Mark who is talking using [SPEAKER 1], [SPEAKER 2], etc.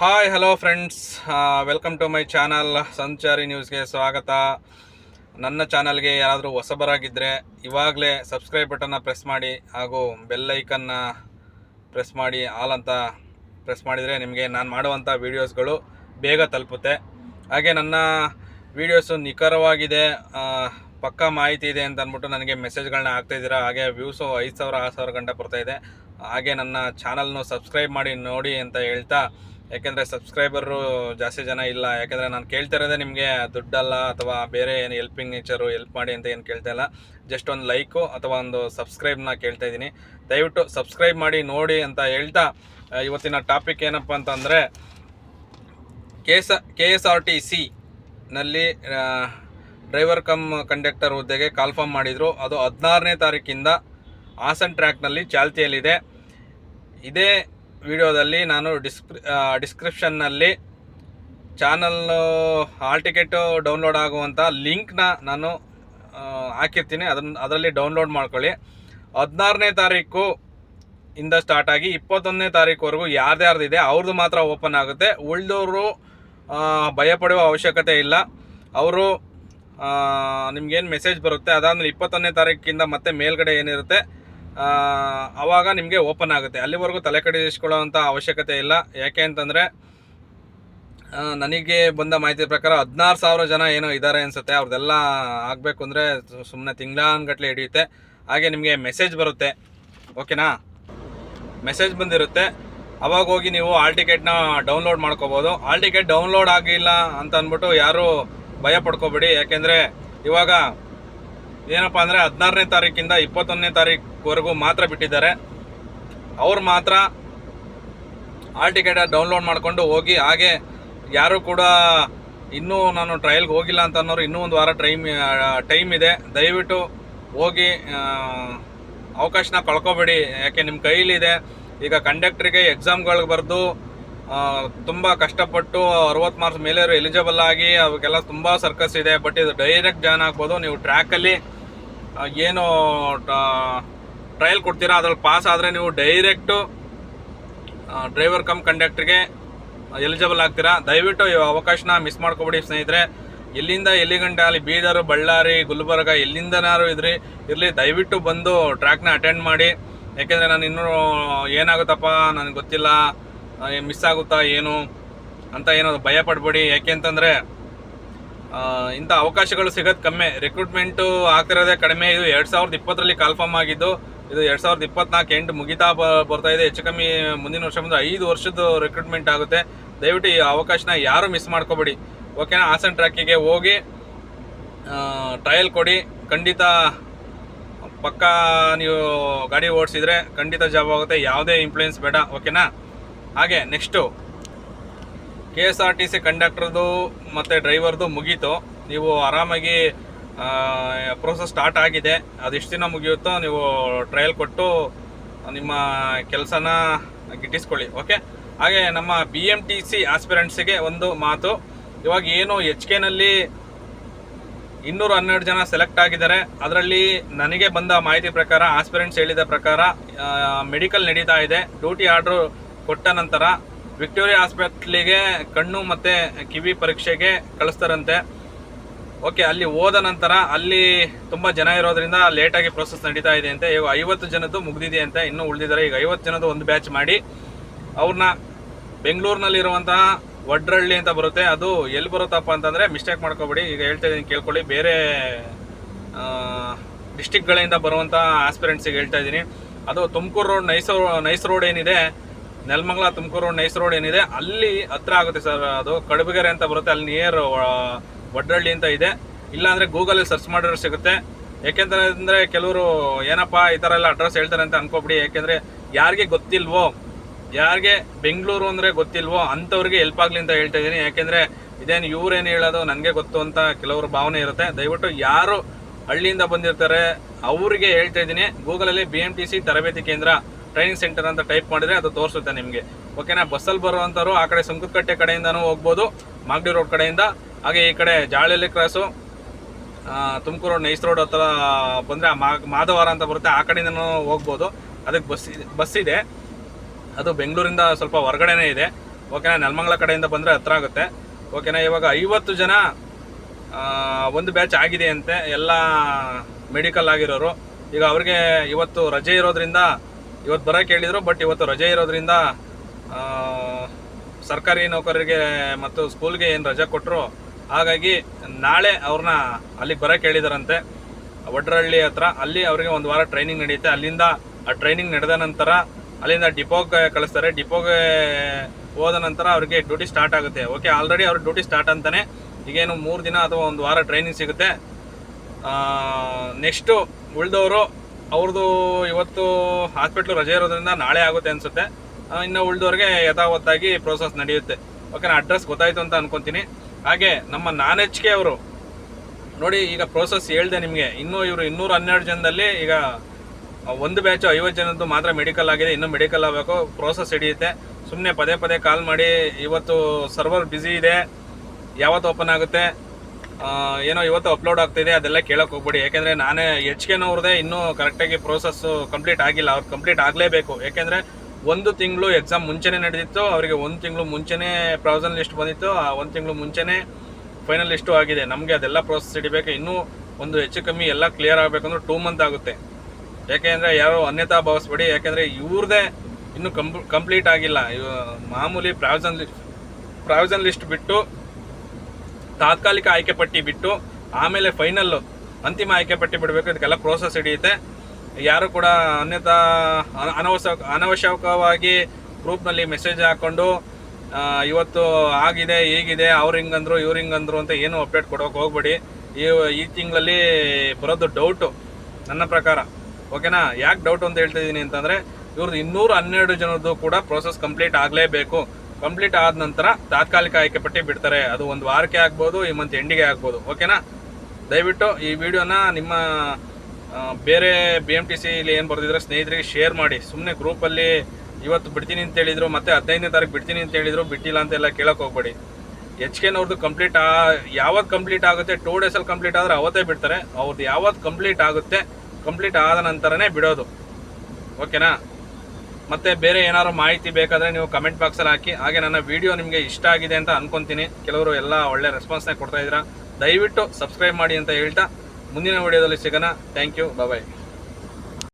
[SPEAKER 1] Hi hello friends welcome to my channel ಸಂಚಾರಿ ನ್ಯೂಸ್ಗೆ ಸ್ವಾಗತ. ನನ್ನ ಚಾನಲ್ಗೆ ಯಾರಾದರೂ ಹೊಸಬರಾಗಿದ್ದರೆ ಇವಾಗಲೇ ಸಬ್ಸ್ಕ್ರೈಬ್ ಬಟನ್ನ ಪ್ರೆಸ್ ಮಾಡಿ ಹಾಗೂ ಬೆಲ್ ಐಕನ್ನ ಪ್ರೆಸ್ ಮಾಡಿ ಆಲ್ ಅಂತ ಪ್ರೆಸ್ ಮಾಡಿದರೆ ನಿಮಗೆ ನಾನು ಮಾಡುವಂಥ ವೀಡಿಯೋಸ್ಗಳು ಬೇಗ ತಲುಪುತ್ತೆ. ಹಾಗೆ ನನ್ನ ವೀಡಿಯೋಸು ನಿಖರವಾಗಿದೆ ಪಕ್ಕ ಮಾಹಿತಿ ಇದೆ ಅಂತ ಅಂದ್ಬಿಟ್ಟು ನನಗೆ ಮೆಸೇಜ್ಗಳನ್ನ ಹಾಕ್ತಾಯಿದ್ದೀರಾ ಹಾಗೆ ವ್ಯೂಸು ಐದು ಸಾವಿರ, ಆರು ಸಾವಿರ ಗಂಟೆ ಬರ್ತಾಯಿದೆ ಹಾಗೆ ನನ್ನ ಚಾನಲ್ನು ಸಬ್ಸ್ಕ್ರೈಬ್ ಮಾಡಿ ನೋಡಿ ಅಂತ ಹೇಳ್ತಾ ಯಾಕೆಂದರೆ ಸಬ್ಸ್ಕ್ರೈಬರು ಜಾಸ್ತಿ ಜನ ಇಲ್ಲ. ಯಾಕೆಂದರೆ ನಾನು ಕೇಳ್ತಿರೋದೇ ನಿಮಗೆ ದುಡ್ಡಲ್ಲ ಅಥವಾ ಬೇರೆ ಏನು ಹೆಲ್ಪಿಂಗ್ ನೇಚರು ಹೆಲ್ಪ್ ಮಾಡಿ ಅಂತ ಏನು ಕೇಳ್ತಾ ಇಲ್ಲ. ಜಸ್ಟ್ ಒಂದು ಲೈಕು ಅಥವಾ ಒಂದು ಸಬ್ಸ್ಕ್ರೈಬ್ನ ಕೇಳ್ತಾ ಇದ್ದೀನಿ. ದಯವಿಟ್ಟು ಸಬ್ಸ್ಕ್ರೈಬ್ ಮಾಡಿ, ನೋಡಿ ಅಂತ ಹೇಳ್ತಾ ಇವತ್ತಿನ ಟಾಪಿಕ್ ಏನಪ್ಪ ಅಂತಂದರೆ K K S R T C ನಲ್ಲಿ ಡ್ರೈವರ್ ಕಮ್ ಕಂಡಕ್ಟರ್ ಹುದ್ದೆಗೆ ಕಾಲ್ಫಾರ್ಮ್ ಮಾಡಿದರು. ಅದು ಹದಿನಾರನೇ ತಾರೀಕಿಂದ ಹಾಸನ್ ಟ್ರ್ಯಾಕ್ನಲ್ಲಿ ಚಾಲ್ತಿಯಲ್ಲಿದೆ. ಇದೇ ವಿಡಿಯೋದಲ್ಲಿ ನಾನು ಡಿಸ್ಕ್ರಿ ಡಿಸ್ಕ್ರಿಪ್ಷನ್ನಲ್ಲಿ ಚಾನಲ್ಲು ಹಾಲ್ ಟಿಕೆಟು ಡೌನ್ಲೋಡ್ ಆಗುವಂಥ ಲಿಂಕ್ನ ನಾನು ಹಾಕಿರ್ತೀನಿ. ಅದನ್ನು ಅದರಲ್ಲಿ ಡೌನ್ಲೋಡ್ ಮಾಡ್ಕೊಳ್ಳಿ. ಹದಿನಾರನೇ ತಾರೀಕು ಇಂದ ಸ್ಟಾರ್ಟ್ ಆಗಿ ಇಪ್ಪತ್ತೊಂದನೇ ತಾರೀಕುವರೆಗೂ ಯಾರ್ದ್ಯಾರ್ದಿದೆ ಅವ್ರದ್ದು ಮಾತ್ರ ಓಪನ್ ಆಗುತ್ತೆ. ಉಳಿದವರು ಭಯಪಡುವ ಅವಶ್ಯಕತೆ ಇಲ್ಲ. ಅವರು ನಿಮ್ಗೇನು ಮೆಸೇಜ್ ಬರುತ್ತೆ, ಅದಾದಮೇಲೆ ಇಪ್ಪತ್ತೊಂದನೇ ತಾರೀಕಿಂದ ಮತ್ತೆ ಮೇಲ್ಗಡೆ ಏನಿರುತ್ತೆ ಆವಾಗ ನಿಮಗೆ ಓಪನ್ ಆಗುತ್ತೆ. ಅಲ್ಲಿವರೆಗೂ ತಲೆ ಕಡಿಸ್ಕೊಳ್ಳೋವಂಥ ಅವಶ್ಯಕತೆ ಇಲ್ಲ. ಯಾಕೆ ಅಂತಂದರೆ ನನಗೆ ಬಂದ ಮಾಹಿತಿ ಪ್ರಕಾರ ಹದಿನಾರು ಸಾವಿರ ಜನ ಏನೋ ಇದ್ದಾರೆ ಅನಿಸುತ್ತೆ. ಅವ್ರದ್ದೆಲ್ಲ ಆಗಬೇಕು ಅಂದರೆ ಸುಮ್ಮನೆ ತಿಂಗಳಾನ್ಗಟ್ಲೆ ಹಿಡಿಯುತ್ತೆ. ಹಾಗೆ ನಿಮಗೆ ಮೆಸೇಜ್ ಬರುತ್ತೆ. ಓಕೆನಾ? ಮೆಸೇಜ್ ಬಂದಿರುತ್ತೆ. ಅವಾಗ ಹೋಗಿ ನೀವು ಆಲ್ ಟಿಕೆಟ್ನ ಡೌನ್ಲೋಡ್ ಮಾಡ್ಕೋಬೋದು. ಆಲ್ ಟಿಕೆಟ್ ಡೌನ್ಲೋಡ್ ಆಗಿಲ್ಲ ಅಂತ ಅಂದ್ಬಿಟ್ಟು ಯಾರೂ ಭಯ ಪಡ್ಕೋಬೇಡಿ. ಯಾಕೆಂದರೆ ಇವಾಗ ಏನಪ್ಪ ಅಂದರೆ ಹದಿನಾರನೇ ತಾರೀಕಿಂದ ಇಪ್ಪತ್ತೊಂದನೇ ತಾರೀಕುವರೆಗೂ ಮಾತ್ರ ಬಿಟ್ಟಿದ್ದಾರೆ. ಅವ್ರು ಮಾತ್ರ ಆಲ್ ಟಿಕೆಟ್ ಡೌನ್ಲೋಡ್ ಮಾಡಿಕೊಂಡು ಹೋಗಿ, ಹಾಗೆ ಯಾರು ಕೂಡ ಇನ್ನೂ ನಾನು ಟ್ರಯಲ್ಗೆ ಹೋಗಿಲ್ಲ ಅಂತ ಅನ್ನೋರು ಇನ್ನೂ ಒಂದು ವಾರ ಟೈಮ್ ಟೈಮ್ ಇದೆ. ದಯವಿಟ್ಟು ಹೋಗಿ ಅವಕಾಶನ ಕಳ್ಕೊಬೇಡಿ. ಯಾಕೆ ನಿಮ್ಮ ಕೈಲಿದೆ. ಈಗ ಕಂಡಕ್ಟ್ರಿಗೆ ಎಕ್ಸಾಮ್ಗಳಿಗೆ ಬರೆದು ತುಂಬ ಕಷ್ಟಪಟ್ಟು ಅರವತ್ತು ಮಾರ್ಕ್ಸ್ ಮೇಲೆ ಎಲಿಜಿಬಲ್ ಆಗಿ ಅವಕ್ಕೆಲ್ಲ ತುಂಬ ಸರ್ಕಸ್ ಇದೆ. ಬಟ್ ಇದು ಡೈರೆಕ್ಟ್ ಜಾಯ್ನ್ ಆಗ್ಬೋದು. ನೀವು ಟ್ರ್ಯಾಕಲ್ಲಿ ಏನು ಟ್ರಯಲ್ ಕೊಡ್ತೀರಾ, ಅದ್ರಲ್ಲಿ ಪಾಸ್ ಆದ್ರೆ ನೀವು ಡೈರೆಕ್ಟು ಡ್ರೈವರ್ ಕಮ್ ಕಂಡಕ್ಟ್ರಿಗೆ ಎಲಿಜಿಬಲ್ ಆಗ್ತೀರಾ. ದಯವಿಟ್ಟು ಈ ಅವಕಾಶನ ಮಿಸ್ ಮಾಡ್ಕೊಬೇಡಿ ಸ್ನೇಹಿತರೆ. ಎಲ್ಲಿಂದ ಎಲ್ಲಿ ಗಂಟೆ ಅಲ್ಲಿ ಬೀದರ್, ಬಳ್ಳಾರಿ, ಗುಲ್ಬರ್ಗ ಎಲ್ಲಿಂದನಾರು ಇದ್ರಿ, ಇರಲಿ, ದಯವಿಟ್ಟು ಬಂದು ಟ್ರ್ಯಾಕ್ನ ಅಟೆಂಡ್ ಮಾಡಿ. ಯಾಕೆಂದರೆ ನಾನು ಇನ್ನೂ ಏನಾಗುತ್ತಪ್ಪ, ನನಗೆ ಗೊತ್ತಿಲ್ಲ. ಮಿಸ್ ಆಗುತ್ತಾ, ಏನು ಅಂತ ಏನೋ ಭಯ ಪಡ್ಬೇಡಿ. ಯಾಕೆ ಅಂತಂದರೆ ಇಂಥ ಅವಕಾಶಗಳು ಸಿಗೋದು ಕಮ್ಮಿ. ರಿಕ್ರೂಟ್ಮೆಂಟು ಆಗ್ತಿರೋದೇ ಕಡಿಮೆ. ಇದು ಎರಡು ಸಾವಿರದ ಇಪ್ಪತ್ತರಲ್ಲಿ ಕಾಲ್ಫಾರ್ಮ್ ಆಗಿದ್ದು, ಇದು ಎರಡು ಸಾವಿರದ ಇಪ್ಪತ್ನಾಲ್ಕು ಎಂಟು ಮುಗಿತಾ ಬರ್ತಾ ಇದೆ. ಹೆಚ್ಚು ಕಮ್ಮಿ ಮುಂದಿನ ವರ್ಷ ಬಂದು ಐದು ವರ್ಷದ ರಿಕ್ರೂಟ್ಮೆಂಟ್ ಆಗುತ್ತೆ. ದಯವಿಟ್ಟು ಈ ಅವಕಾಶನ ಯಾರೂ ಮಿಸ್ ಮಾಡ್ಕೋಬೇಡಿ. ಓಕೆನಾ ಹಾಸನ್ ಟ್ರ್ಯಾಕಿಗೆ ಹೋಗಿ ಟ್ರಯಲ್ ಕೊಡಿ. ಖಂಡಿತ ಪಕ್ಕ ನೀವು ಗಾಡಿ ಓಡಿಸಿದ್ರೆ ಖಂಡಿತ ಜಾಬ್ ಆಗುತ್ತೆ. ಯಾವುದೇ ಇಂಪ್ಲೂಯೆನ್ಸ್ ಬೇಡ. ಓಕೆನಾ ಹಾಗೆ next K S R T C ಕಂಡಕ್ಟರ್ದು ಮತ್ತು ಡ್ರೈವರ್ದು ಮುಗೀತು. ನೀವು ಆರಾಮಾಗಿ ಪ್ರೋಸೆಸ್ ಸ್ಟಾರ್ಟ್ ಆಗಿದೆ. ಅದೆಷ್ಟು ದಿನ ಮುಗಿಯುತ್ತೋ ನೀವು ಟ್ರಯಲ್ ಕೊಟ್ಟು ನಿಮ್ಮ ಕೆಲಸನ ಗಿಟ್ಟಿಸ್ಕೊಳ್ಳಿ ಓಕೆ ಹಾಗೆ ನಮ್ಮ ಬಿ ಎಂ ಟಿ ಸಿ ಆಸ್ಪಿರೆಂಟ್ಸಿಗೆ ಒಂದು ಮಾತು. ಇವಾಗ ಏನು ಎಚ್ ಕೆನಲ್ಲಿ ಇನ್ನೂರು ಹನ್ನೆರಡು ಜನ ಸೆಲೆಕ್ಟ್ ಆಗಿದ್ದಾರೆ. ಅದರಲ್ಲಿ ನನಗೆ ಬಂದ ಮಾಹಿತಿ ಪ್ರಕಾರ ಆಸ್ಪಿರೆಂಟ್ಸ್ ಹೇಳಿದ ಪ್ರಕಾರ ಮೆಡಿಕಲ್ ನಡೀತಾ ಇದೆ. ಡ್ಯೂಟಿ ಆರ್ಡ್ರು ಕೊಟ್ಟ ನಂತರ ವಿಕ್ಟೋರಿಯಾ ಹಾಸ್ಪಿಟ್ಲಿಗೆ ಕಣ್ಣು ಮತ್ತು ಕಿವಿ ಪರೀಕ್ಷೆಗೆ ಕಳಿಸ್ತಾರಂತೆ. ಓಕೆ ಅಲ್ಲಿ ಹೋದ ನಂತರ ಅಲ್ಲಿ ತುಂಬ ಜನ ಇರೋದ್ರಿಂದ ಲೇಟಾಗಿ ಪ್ರೊಸೆಸ್ ನಡೀತಾ ಇದೆ ಅಂತೆ, ಈಗ ಐವತ್ತು ಜನದ್ದು ಮುಗ್ದಿದೆ ಅಂತೆ ಇನ್ನೂ ಉಳಿದಿದ್ದಾರೆ. ಈಗ ಐವತ್ತು ಜನದ್ದು ಒಂದು ಬ್ಯಾಚ್ ಮಾಡಿ ಅವ್ರನ್ನ ಬೆಂಗಳೂರಿನಲ್ಲಿರುವಂತಹ ವಡ್ರಳ್ಳಿ ಅಂತ ಬರುತ್ತೆ. ಅದು ಎಲ್ಲಿ ಬರುತ್ತಪ್ಪ ಅಂತಂದರೆ ಮಿಸ್ಟೇಕ್ ಮಾಡ್ಕೋಬೇಡಿ. ಈಗ ಹೇಳ್ತಾ ಇದ್ದೀನಿ, ಕೇಳ್ಕೊಳ್ಳಿ. ಬೇರೆ ಡಿಸ್ಟಿಕ್ಗಳಿಂದ ಬರುವಂಥ ಆಸ್ಪಿರೆಂಟ್ಸಿಗೆ ಹೇಳ್ತಾ ಇದ್ದೀನಿ. ಅದು Tumakuru road NICE NICE road ಏನಿದೆ Nelamangala Tumakuru road NICE road ಏನಿದೆ, ಅಲ್ಲಿ ಹತ್ರ ಆಗುತ್ತೆ ಸರ್ ಅದು ಕಡಬಗೆರೆ ಅಂತ ಬರುತ್ತೆ, ಅಲ್ಲಿ ನಿಯರ್ ವಡ್ರಳ್ಳಿ ಅಂತ ಇದೆ. ಇಲ್ಲಾಂದರೆ ಗೂಗಲಲ್ಲಿ ಸರ್ಚ್ ಮಾಡಿದ್ರೆ ಸಿಗುತ್ತೆ. ಯಾಕೆಂದ್ರೆ ಅಂದರೆ ಕೆಲವರು, ಏನಪ್ಪ ಈ ಥರ ಎಲ್ಲ ಅಡ್ರೆಸ್ ಹೇಳ್ತಾರೆ ಅಂತ ಅನ್ಕೋಬಿಡಿ. ಯಾಕೆಂದರೆ ಯಾರಿಗೆ ಗೊತ್ತಿಲ್ವೋ, ಯಾರಿಗೆ ಬೆಂಗಳೂರು ಅಂದರೆ ಗೊತ್ತಿಲ್ವೋ, ಅಂಥವ್ರಿಗೆ ಹೆಲ್ಪ್ ಆಗಲಿ ಅಂತ ಹೇಳ್ತಾ ಇದ್ದೀನಿ. ಯಾಕೆಂದರೆ ಇದೇನು ಇವ್ರೇನು ಹೇಳೋದು ನನಗೆ ಗೊತ್ತು ಅಂತ ಕೆಲವ್ರ ಭಾವನೆ ಇರುತ್ತೆ. ದಯವಿಟ್ಟು ಯಾರು ಹಳ್ಳಿಯಿಂದ ಬಂದಿರ್ತಾರೆ, ಅವರಿಗೆ ಹೇಳ್ತಾ ಇದ್ದೀನಿ. ಗೂಗಲಲ್ಲಿ ಬಿ ಎಂ ಟಿ ಸಿ ತರಬೇತಿ ಕೇಂದ್ರ ಟ್ರೈನಿಂಗ್ ಸೆಂಟರ್ ಅಂತ ಟೈಪ್ ಮಾಡಿದ್ರೆ ಅದು ತೋರಿಸುತ್ತೆ ನಿಮಗೆ. ಓಕೆನಾ ಬಸ್ಸಲ್ಲಿ ಬರುವಂಥವ್ರು ಆ ಕಡೆ ಸುಂಕದಕಟ್ಟೆ ಕಡೆಯಿಂದನೂ ಹೋಗ್ಬೋದು, ಮಾಗಡಿ ರೋಡ್ ಕಡೆಯಿಂದ. ಹಾಗೆ ಈ ಕಡೆ ಜಾಳಿಯಲ್ಲಿ ಕ್ರಾಸು ತುಮಕೂರು ನೈಸ್ ರೋಡ್ ಹತ್ರ ಬಂದರೆ ಮಾಧವಾರ ಅಂತ ಬರುತ್ತೆ, ಆ ಕಡೆಯಿಂದನೂ ಹೋಗ್ಬೋದು. ಅದಕ್ಕೆ ಬಸ್ ಬಸ್ ಇದೆ. ಅದು ಬೆಂಗಳೂರಿಂದ ಸ್ವಲ್ಪ ಹೊರಗಡೆನೇ ಇದೆ. ಓಕೆನಾ ನೆಲಮಂಗಲ ಕಡೆಯಿಂದ ಬಂದರೆ ಹತ್ರ ಆಗುತ್ತೆ. ಓಕೆನಾ ಇವಾಗ ಐವತ್ತು ಜನ ಒಂದು ಬ್ಯಾಚ್ ಆಗಿದೆ ಅಂತೆ. ಎಲ್ಲ ಮೆಡಿಕಲ್ ಆಗಿರೋರು. ಈಗ ಅವ್ರಿಗೆ ಇವತ್ತು ರಜೆ ಇರೋದ್ರಿಂದ ಇವತ್ತು ಬರೋಕೆ ಹೇಳಿದರು ಬಟ್ ಇವತ್ತು ರಜೆ ಇರೋದ್ರಿಂದ ಸರ್ಕಾರಿ ನೌಕರರಿಗೆ ಮತ್ತು ಸ್ಕೂಲ್ಗೆ ಏನು ರಜೆ ಕೊಟ್ಟರು ಹಾಗಾಗಿ ನಾಳೆ ಅವ್ರನ್ನ ಅಲ್ಲಿಗೆ ಬರೋಕೆ ಹೇಳಿದಾರಂತೆ ವಡ್ರಹಳ್ಳಿ ಹತ್ರ, ಅಲ್ಲಿ ಅವರಿಗೆ ಒಂದು ವಾರ ಟ್ರೈನಿಂಗ್ ನಡೆಯುತ್ತೆ. ಅಲ್ಲಿಂದ ಆ ಟ್ರೈನಿಂಗ್ ನಡೆದ ನಂತರ, ಅಲ್ಲಿಂದ ಡಿಪೋಗೆ ಕಳಿಸ್ತಾರೆ. ಡಿಪೋಗೆ ಹೋದ ನಂತರ ಅವ್ರಿಗೆ ಡ್ಯೂಟಿ ಸ್ಟಾರ್ಟ್ ಆಗುತ್ತೆ. ಓಕೆ ಆಲ್ರೆಡಿ ಅವ್ರ ಡ್ಯೂಟಿ ಸ್ಟಾರ್ಟ್ ಅಂತಾನೆ, ಈಗೇನು ಮೂರು ದಿನ ಅಥವಾ ಒಂದು ವಾರ ಟ್ರೈನಿಂಗ್ ಸಿಗುತ್ತೆ. ನೆಕ್ಸ್ಟು ಉಳಿದವರು ಅವ್ರದ್ದು ಇವತ್ತು ಹಾಸ್ಪಿಟ್ಲು ರಜೆ ಇರೋದ್ರಿಂದ ನಾಳೆ ಆಗುತ್ತೆ ಅನಿಸುತ್ತೆ. ಇನ್ನು ಉಳಿದವ್ರಿಗೆ ಯಥಾವತ್ತಾಗಿ ಪ್ರೋಸೆಸ್ ನಡೆಯುತ್ತೆ. ಓಕೆನಾ ಅಡ್ರೆಸ್ ಗೊತ್ತಾಯ್ತು ಅಂತ ಅನ್ಕೊಂತೀನಿ. ಹಾಗೆ ನಮ್ಮ ನಾನ್ ಎಚ್ ಕೆ ಅವರು, ನೋಡಿ ಈಗ ಪ್ರೋಸೆಸ್ ಹೇಳಿದೆ ನಿಮಗೆ. ಇನ್ನೂ ಇವರು ಇನ್ನೂರ ಹನ್ನೆರಡು ಜನದಲ್ಲಿ ಈಗ ಒಂದು ಬ್ಯಾಚು ಐವತ್ತು ಜನದ್ದು ಮಾತ್ರ ಮೆಡಿಕಲ್ ಆಗಿದೆ. ಇನ್ನೂ ಮೆಡಿಕಲ್ ಆಗಬೇಕು. ಪ್ರೋಸೆಸ್ ಹಿಡಿಯುತ್ತೆ. ಸುಮ್ಮನೆ ಪದೇ ಪದೇ ಕಾಲ್ ಮಾಡಿ, ಇವತ್ತು ಸರ್ವರ್ ಬ್ಯುಸಿ ಇದೆ. ಯಾವತ್ತು ಓಪನ್ ಆಗುತ್ತೆ? ಏನೋ ಇವತ್ತು ಅಪ್ಲೋಡ್ ಆಗ್ತಿದೆ ಅದೆಲ್ಲ ಕೇಳೋಕೆ ಹೋಗ್ಬೇಡಿ. ಯಾಕೆಂದರೆ ನಾನೇ ಎಚ್ ಕೆನವ್ರದೇ ಇನ್ನೂ ಕರೆಕ್ಟಾಗಿ ಪ್ರೋಸೆಸ್ಸು ಕಂಪ್ಲೀಟ್ ಆಗಿಲ್ಲ. ಅವ್ರು ಕಂಪ್ಲೀಟ್ ಆಗಲೇಬೇಕು. ಯಾಕೆಂದರೆ ಒಂದು ತಿಂಗಳು ಎಕ್ಸಾಮ್ ಮುಂಚೆನೇ ನಡೆದಿತ್ತು. ಅವರಿಗೆ ಒಂದು ತಿಂಗಳು ಮುಂಚೆನೇ ಪ್ರಾವಿಸನ್ ಲಿಸ್ಟ್ ಬಂದಿತ್ತು. ಆ ಒಂದು ತಿಂಗಳು ಮುಂಚೆನೇ ಫೈನಲ್ ಲಿಸ್ಟು ಆಗಿದೆ. ನಮಗೆ ಅದೆಲ್ಲ ಪ್ರೋಸೆಸ್ ಹಿಡಿಬೇಕು. ಇನ್ನೂ ಒಂದು ಹೆಚ್ಚು ಕಮ್ಮಿ ಎಲ್ಲ ಕ್ಲಿಯರ್ ಆಗಬೇಕಂದ್ರೆ ಟೂ ಮಂತ್ ಆಗುತ್ತೆ. ಯಾಕೆಂದರೆ ಯಾರೋ ಅನ್ಯತಾ ಭಾವಿಸ್ಬೇಡಿ. ಯಾಕೆಂದರೆ ಇವ್ರದೇ ಇನ್ನೂ ಕಂಪ್ ಕಂಪ್ಲೀಟ್ ಆಗಿಲ್ಲ. ಮಾಮೂಲಿ ಪ್ರಾವಿಸನ್ ಲಿಸ್ಟ್ ಪ್ರಾವಿಸನ್ ಲಿಸ್ಟ್ ಬಿಟ್ಟು ತಾತ್ಕಾಲಿಕ ಆಯ್ಕೆ ಪಟ್ಟಿ ಬಿಟ್ಟು ಆಮೇಲೆ ಫೈನಲ್ ಅಂತಿಮ ಆಯ್ಕೆ ಪಟ್ಟಿ ಬಿಡಬೇಕು. ಇದಕ್ಕೆಲ್ಲ ಪ್ರೋಸೆಸ್ ಹಿಡಿಯುತ್ತೆ. ಯಾರು ಕೂಡ ಅನ್ಯತಾ ಅನ- ಅನವಶ್ಯಕ ಅನವಶ್ಯಕವಾಗಿ ಗ್ರೂಪ್ನಲ್ಲಿ ಮೆಸೇಜ್ ಹಾಕ್ಕೊಂಡು ಇವತ್ತು ಆಗಿದೆ, ಹೀಗಿದೆ, ಅವ್ರು ಹಿಂಗಂದ್ರು, ಇವ್ರು ಹಿಂಗಂದ್ರು ಅಂತ ಏನು ಅಪ್ಡೇಟ್ ಕೊಡೋಕೆ ಹೋಗ್ಬೇಡಿ. ಈ ಈ ತಿಂಗಳಲ್ಲಿ ಬರೋದು ಡೌಟು ನನ್ನ ಪ್ರಕಾರ. ಓಕೆನಾ ಯಾಕೆ ಡೌಟ್ ಅಂತ ಹೇಳ್ತಿದ್ದೀನಿ ಅಂತಂದರೆ ಇವ್ರದ್ದು ಇನ್ನೂರು ಹನ್ನೆರಡು ಜನರದ್ದು ಕೂಡ ಪ್ರೋಸೆಸ್ ಕಂಪ್ಲೀಟ್ ಆಗಲೇಬೇಕು. ಕಂಪ್ಲೀಟ್ ಆದ ನಂತರ ತಾತ್ಕಾಲಿಕ ಆಯ್ಕೆ ಪಟ್ಟಿ ಬಿಡ್ತಾರೆ. ಅದು ಒಂದು ವಾರಕ್ಕೆ ಆಗ್ಬೋದು, ಈ ಮಂತ್ ಎಂಡಿಗೆ ಆಗ್ಬೋದು. ಓಕೆನಾ ದಯವಿಟ್ಟು ಈ ವಿಡಿಯೋನ ನಿಮ್ಮ ಬೇರೆ ಬಿ ಎಂ ಟಿ ಸಿಲಿ ಏನು ಬರೆದಿದ್ರೆ ಸ್ನೇಹಿತರಿಗೆ ಶೇರ್ ಮಾಡಿ. ಸುಮ್ಮನೆ ಗ್ರೂಪಲ್ಲಿ ಇವತ್ತು ಬಿಡ್ತೀನಿ ಅಂತ ಹೇಳಿದ್ರು, ಮತ್ತೆ ಹದಿನೈದನೇ ತಾರೀಕು ಬಿಡ್ತೀನಿ ಅಂತ ಹೇಳಿದ್ರು, ಬಿಟ್ಟಿಲ್ಲ ಅಂತೆಲ್ಲ ಕೇಳೋಕೆ ಹೋಗ್ಬೇಡಿ. ಎಚ್ ಕೆನವ್ರದ್ದು ಕಂಪ್ಲೀಟ್ ಆ ಯಾವತ್ತು ಕಂಪ್ಲೀಟ್ ಆಗುತ್ತೆ ಟೂ ಡೇಸಲ್ಲಿ ಕಂಪ್ಲೀಟ್ ಆದರೆ ಅವತ್ತೇ ಬಿಡ್ತಾರೆ. ಅವ್ರದ್ದು ಯಾವತ್ತು ಕಂಪ್ಲೀಟ್ ಆಗುತ್ತೆ ಕಂಪ್ಲೀಟ್ ಆದ ನಂತರನೇ ಬಿಡೋದು. ಓಕೆನಾ ಮತ್ತೆ ಬೇರೆ ಏನಾದ್ರು ಮಾಹಿತಿ ಬೇಕಾದರೆ ನೀವು ಕಮೆಂಟ್ ಬಾಕ್ಸಲ್ಲಿ ಹಾಕಿ. ಹಾಗೆ ನನ್ನ ವಿಡಿಯೋ ನಿಮಗೆ ಇಷ್ಟ ಆಗಿದೆ ಅಂತ ಅನ್ಕೊಂತೀನಿ. ಕೆಲವರು ಎಲ್ಲ ಒಳ್ಳೆ ರೆಸ್ಪಾನ್ಸ್ನ ಕೊಡ್ತಾ ಇದ್ದೀರಾ. ದಯವಿಟ್ಟು ಸಬ್ಸ್ಕ್ರೈಬ್ ಮಾಡಿ ಅಂತ ಹೇಳ್ತಾ ಮುಂದಿನ ವಿಡಿಯೋದಲ್ಲಿ ಸಿಗೋಣ. Thank you bye